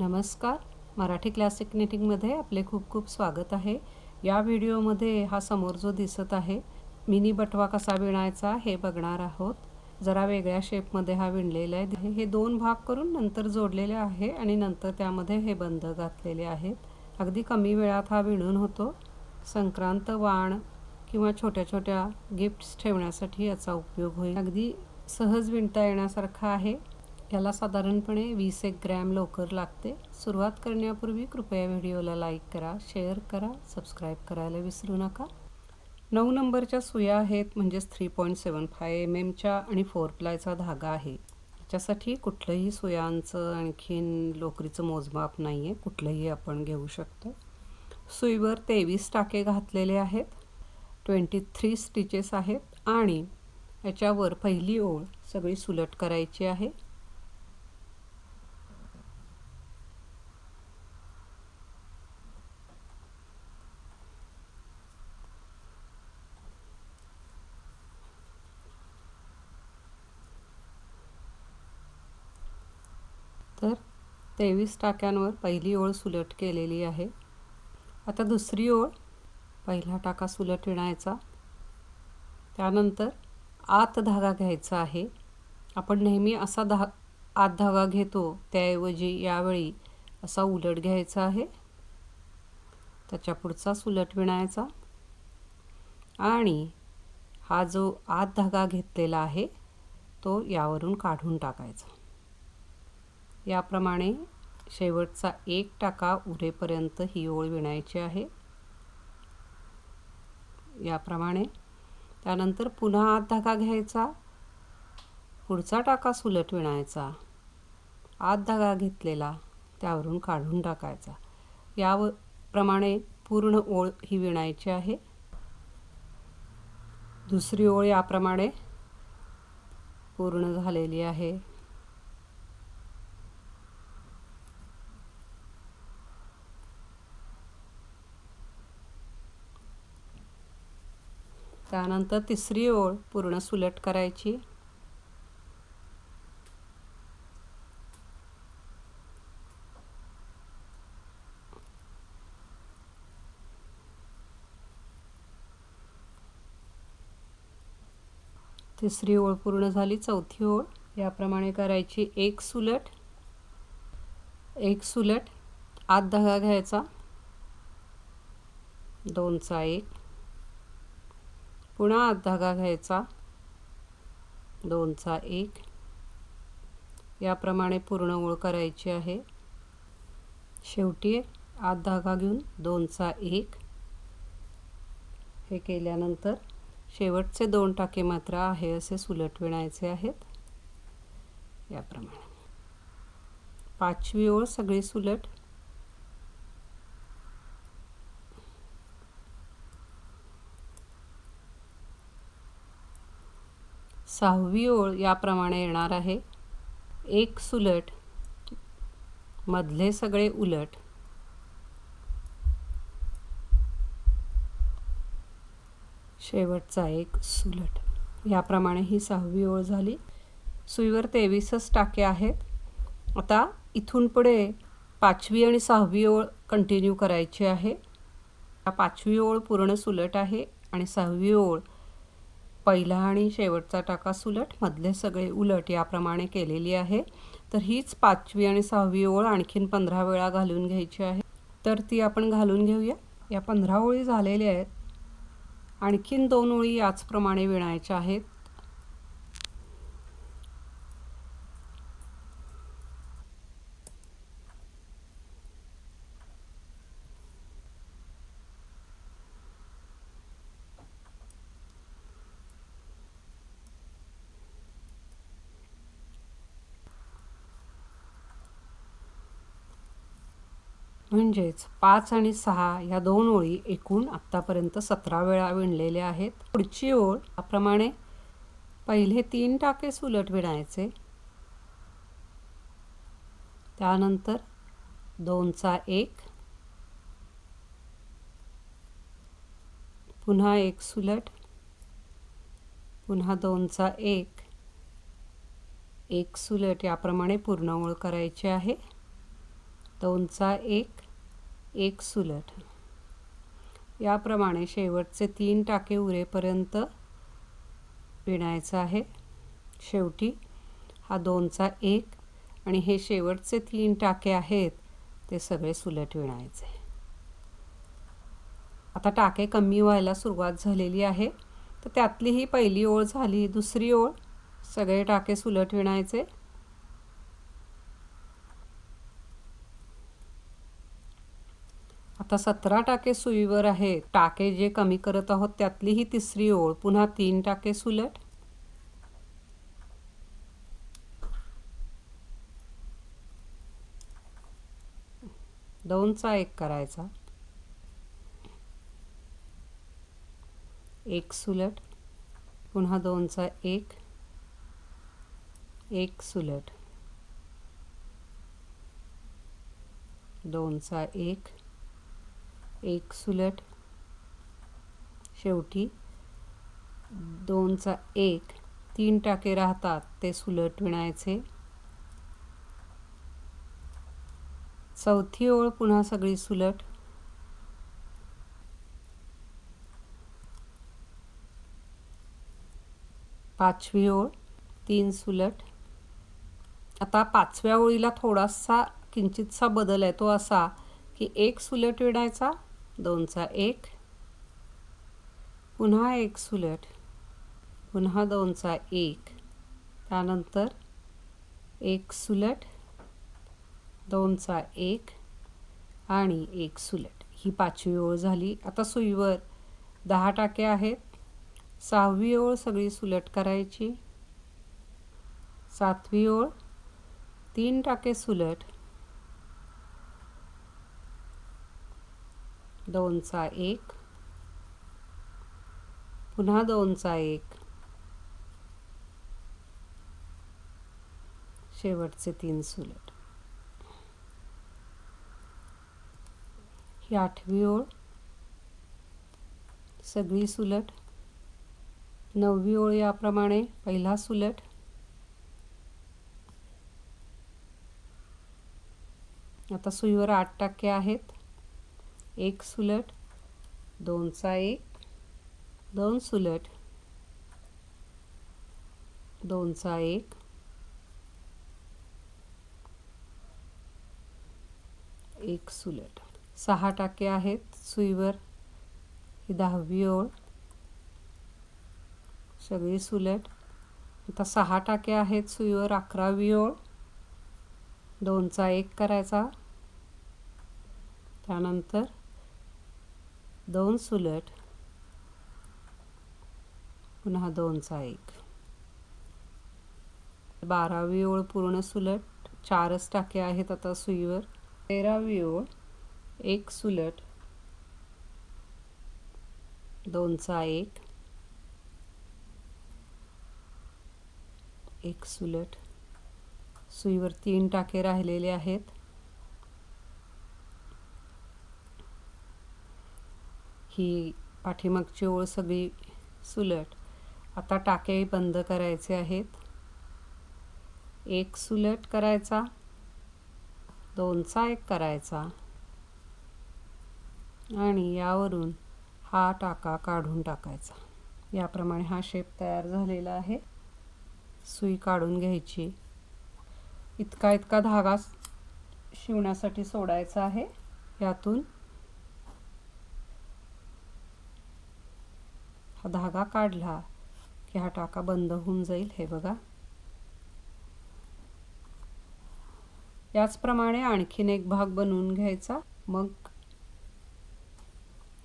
नमस्कार. मराठी क्लासिक निटिंगमध्ये आपले खूप खूप स्वागत आहे. या व्हिडिओमध्ये हा समोर जो दिसत आहे मिनी बटवा कसा विणायचा हे बघणार आहोत. जरा वेगळ्या शेपमध्ये हा विणलेला आहे. हे दोन भाग करून नंतर जोडलेले आहे आणि नंतर त्यामध्ये हे बंद घातलेले आहेत. अगदी कमी वेळात हा विणून होतो. संक्रांत वाण किंवा छोट्या छोट्या गिफ्ट्स ठेवण्यासाठी याचा उपयोग होईल. अगदी सहज विणता येण्यासारखा आहे. याला साधारणपणे वीस एक ग्रॅम लोकर लागते. सुरुवात करण्यापूर्वी कृपया व्हिडिओला लाईक करा शेअर करा सबस्क्राईब करायला विसरू नका. नऊ नंबरच्या सुया आहेत म्हणजेच three point seven five M एमच्या आणि फोर प्लायचा धागा आहे. याच्यासाठी कुठलंही सुयांचं आणखीन लोकरीचं मोजमाप नाही आहे कुठलंही आपण घेऊ शकतो. सुईवर तेवीस टाके घातलेले आहेत ट्वेंटी थ्री स्टिचेस आहेत आणि याच्यावर पहिली ओळ सगळी सुलट करायची आहे तर तेवीस टाक्यांवर पहिली ओळ सुलट केलेली आहे. आता दुसरी ओळ पहिला टाका सुलट विणायचा त्यानंतर आत धागा घ्यायचा आहे. आपण नेहमी असा धा आत धागा घेतो त्याऐवजी यावेळी असा उलट घ्यायचा आहे. त्याच्या पुढचा सुलट विणायचा. आणि हा जो आत धागा घेतलेला आहे तो यावरून काढून टाकायचा. याप्रमाणे शेवटचा एक टाका उरेपर्यंत ही ओळ विणायची आहे. याप्रमाणे त्यानंतर पुन्हा आत धागा घ्यायचा. पुढचा टाका सुलट विणायचा. आत धागा घेतलेला त्यावरून काढून टाकायचा. याप्रमाणे पूर्ण ओळ ही विणायची आहे. दुसरी ओळ याप्रमाणे पूर्ण झालेली आहे. त्यानंतर तिसरी ओळ पूर्ण सुलट करायची. तिसरी ओळ पूर्ण झाली चौथी ओळ. याप्रमाणे करायची एक सुलट एक सुलट आत धागा घ्यायचा. दोनचा एक. पुन्हा आत धागा घ्यायचा. दोनचा एक. याप्रमाणे पूर्ण ओळ करायची आहे. शेवटी आत धागा घेऊन दोनचा एक. हे केल्यानंतर शेवटचे दोन टाके मात्र आहे असे सुलट विणायचे आहेत. याप्रमाणे. पाचवी ओळ सगळी सुलट. सहावी ओळ याप्रमाणे येणार आहे. एक सुलट मधले सगळे उलट. शेवटचा एक सुलट. याप्रमाणे ही सहावी ओळ झाली. सुईवर तेवीसच टाके आहेत. आता इथून पुढे पाचवी आणि सहावी ओळ कंटिन्यू करायची आहे. पाचवी ओळ पूर्ण सुलट आहे आणि सहावी ओळ पहिला आणि शेवटचा टाका सुलट मधले सगळे उलट याप्रमाणे केलेली आहे. तर हीच पाचवी आणि सहावी ओळ आणखीन पंधरा वेळा घालून घ्यायची आहे. तर ती आपण घालून घेऊया. या पंधरा ओळी झालेल्या आहेत. आणखीन दोन ओळी याचप्रमाणे विणायच्या आहेत. म्हणजेच पाच आणि सहा या दोन ओळी एकूण आत्तापर्यंत सतरा वेळा विणलेल्या आहेत. पुढची ओळ याप्रमाणे पहिले तीन टाके सुलट विणायचे. त्यानंतर दोनचा एक. पुन्हा एक सुलट. पुन्हा दोनचा एक. एक सुलट याप्रमाणे पूर्ण ओळ करायची आहे. दोनचा एक. एक सुलट. याप्रमाणे शेवटचे तीन टाके उरेपर्यंत विणायचं आहे. शेवटी हा दोनचा एक आणि हे शेवटचे तीन टाके आहेत ते सगळे सुलट विणायचे. आता टाके कमी व्हायला सुरुवात झालेली आहे तर त्यातली ही पहिली ओळ झाली दुसरी ओळ. सगळे टाके सुलट विणायचे. आता सतरा टाके सुईवर आहे. टाके जे कमी करत आहोत त्यातली ही तिसरी ओळ. पुन्हा तीन टाके सुलट. दोनचा एक करायचा. एक सुलट. पुन्हा दोनचा एक. एक सुलट. दोनचा एक. एक सुलट. शेवटी दोनचा एक. तीन टाके राहतात ते सुलट विणायचे. चौथी ओळ पुन्हा सगळी सुलट. पाचवी ओळ तीन सुलट. आता पाचव्या ओळीला थोडासा किंचितसा बदल आहे तो असा की एक सुलट विणायचा दोनचा एक. पुन्हा एक सुलट. पुन्हा दोनचा एक. त्यानंतर एक सुलट दोनचा एक आणि एक सुलट. ही पाचवी ओळ झाली. आता सुईवर दहा टाके आहेत. सहावी ओळ सगळी सुलट करायची. सातवी ओळ तीन टाके सुलट. दोनचा एक. पुन्हा दोनचा एक. शेवटचे तीन सुलट. ही आठवी ओळ. सगळी सुलट. नववी ओळ याप्रमाणे पहिला सुलट. आता सुईवर आठ टाके आहेत. एक सुलट दोनचा एक दोन सुलट दोनचा एक एक सुलट. सहा टाके आहेत सुईवर. ही दहावी ओळ. सगळी सुलट. आता सहा टाके आहेत सुईवर अकरावी ओळ. दोनचा एक करायचा. त्यानंतर दोन सुलट. पुन्हा दोनचा एक. बारावी ओळ पूर्ण सुलट. चारच टाके आहेत आता सुईवर. तेरावी ओळ एक सुलट. दोनचा एक. एक सुलट. सुईवर तीन टाके राहिलेले आहेत. ही पाठीमागची ओळ सगळी सुलट. आता टाके बंद करायचे आहेत. एक सुलट करायचा दोनचा एक करायचा. आणि यावरून हा टाका काढून टाकायचा. याप्रमाणे हा शेप तयार झालेला आहे. सुई काढून घ्यायची. इतका इतका धागा शिवण्यासाठी सोडायचा आहे. यातून हा धागा काढला की हा टाका बंद होऊन जाईल हे बघा. याचप्रमाणे आणखीन एक भाग बनवून घ्यायचा. मग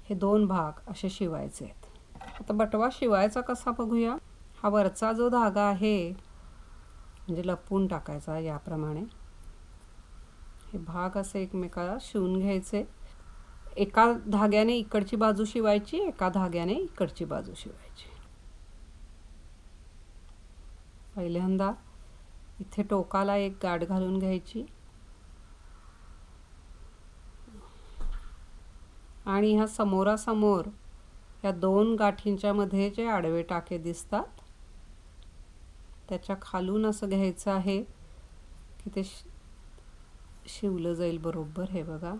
हे दोन भाग असे शिवायचे आहेत. आता बटवा शिवायचा कसा बघूया? हा वरचा जो धागा आहे म्हणजे लपवून टाकायचा याप्रमाणे. हे भाग असे एकमेकाला शिवून घ्यायचे. एका धाग्याने इकडची बाजू शिवायची एका धाग्याने इकडची बाजू शिवायची. पहिल्यांदा इथे टोकाला एक गाठ घालून घ्यायची. आणि ह्या समोरासमोर या दोन गाठींच्या मध्ये जे आडवे टाके दिसतात त्याच्या खालून असं घ्यायचं आहे की ते शिवलं जाईल बरोबर हे बघा.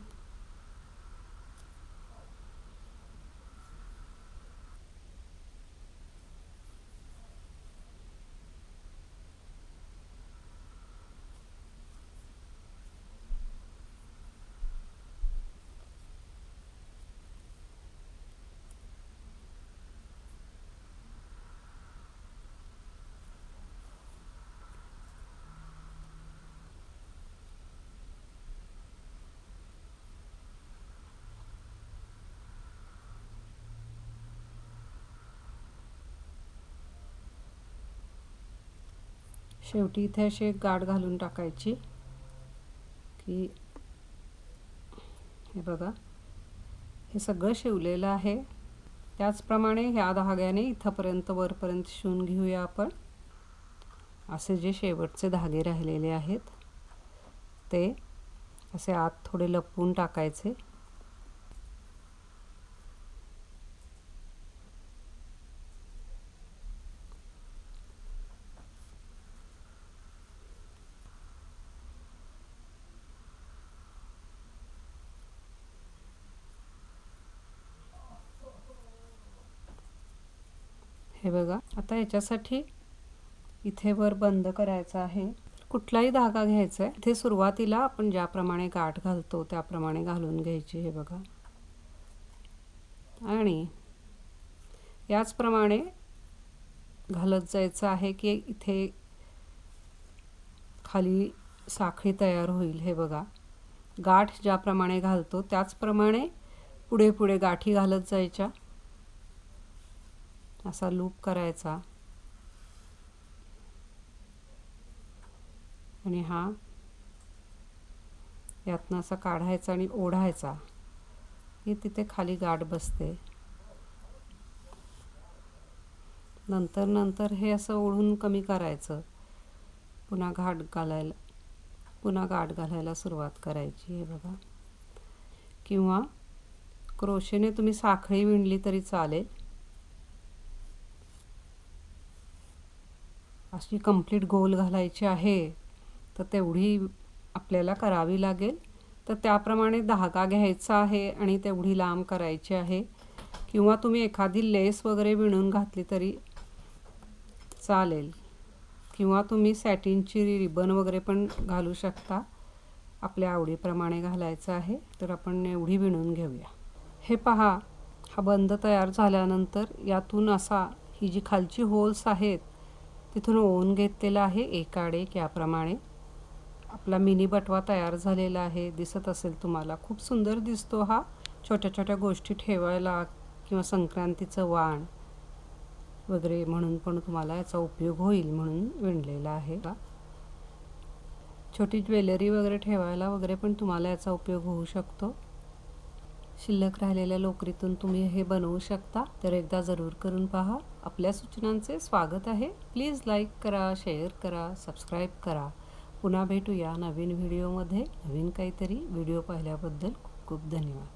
शेवटी इथे अशी एक गाठ घालून टाकायची. की हे बघा. हे सगळं शिवलेलं आहे. त्याचप्रमाणे ह्या धाग्याने इथंपर्यंत वरपर्यंत शिवून घेऊया आपण. असे जे शेवटचे धागे राहिलेले आहेत ते असे आत थोडे लपवून टाकायचे. बघा. आता याच्यासाठी इथे वर बंद करायचं आहे. कुठलाही धागा घ्यायचा आहे इथे सुरुवातीला आपण ज्याप्रमाणे गाठ घालतो त्याप्रमाणे घालून घ्यायची हे बघा. आणि याचप्रमाणे घालत जायचं आहे की इथे खाली साखळी तयार होईल हे बघा. गाठ ज्याप्रमाणे घालतो त्याचप्रमाणे पुढे पुढे गाठी घालत जायच्या. असा लूप करायचा. आणि हा यातनं असा काढायचा आणि ओढायचा. ही तिथे खाली गाठ बसते. नंतर नंतर हे असं ओढून कमी करायचं. पुन्हा घाट घालायला पुन्हा गाठ घालायला सुरुवात करायची हे बघा. किंवा क्रोशेने तुम्ही साखळी विणली तरी चालेल. अशी कंप्लीट गोल घालायची आहे तर तेवढी आपल्याला करावी लागेल. तर त्याप्रमाणे धागा घ्यायचा आहे आणि तेवढी लांब करायची आहे. किंवा तुम्ही एखादी लेस वगैरे विणून घातली तरी चालेल. किंवा तुम्ही सॅटिनची रिबन वगैरे पण घालू शकता. आपल्या आवडीप्रमाणे घालायचं आहे तर आपण एवढी विणून घेऊया. हे पहा हा बंद तयार झाल्यानंतर यातून असा ही जी खालची होल्स आहेत तिथून ओवून घेतलेला आहे एकाडे एक याप्रमाणे आपला मिनी बटवा तयार झालेला आहे. दिसत असेल तुम्हाला. खूप सुंदर दिसतो हा. छोट्या छोट्या गोष्टी ठेवायला किंवा संक्रांतीचं वाण वगैरे म्हणून पण तुम्हाला याचा उपयोग होईल म्हणून विणलेला आहे का छोटी ज्वेलरी वगैरे ठेवायला वगैरे पण तुम्हाला याचा उपयोग होऊ शकतो. शिल्लक राहिलेल्या लोकरीतून तुम्ही हे बनवू शकता. तर एकदा जरूर करून पहा. आपल्या सूचनांचे स्वागत आहे. प्लीज लाईक करा शेअर करा सबस्क्राईब करा. पुन्हा भेटूया नवीन व्हिडिओमध्ये. नवीन काहीतरी व्हिडिओ पाहिल्याबद्दल खूप खूप धन्यवाद.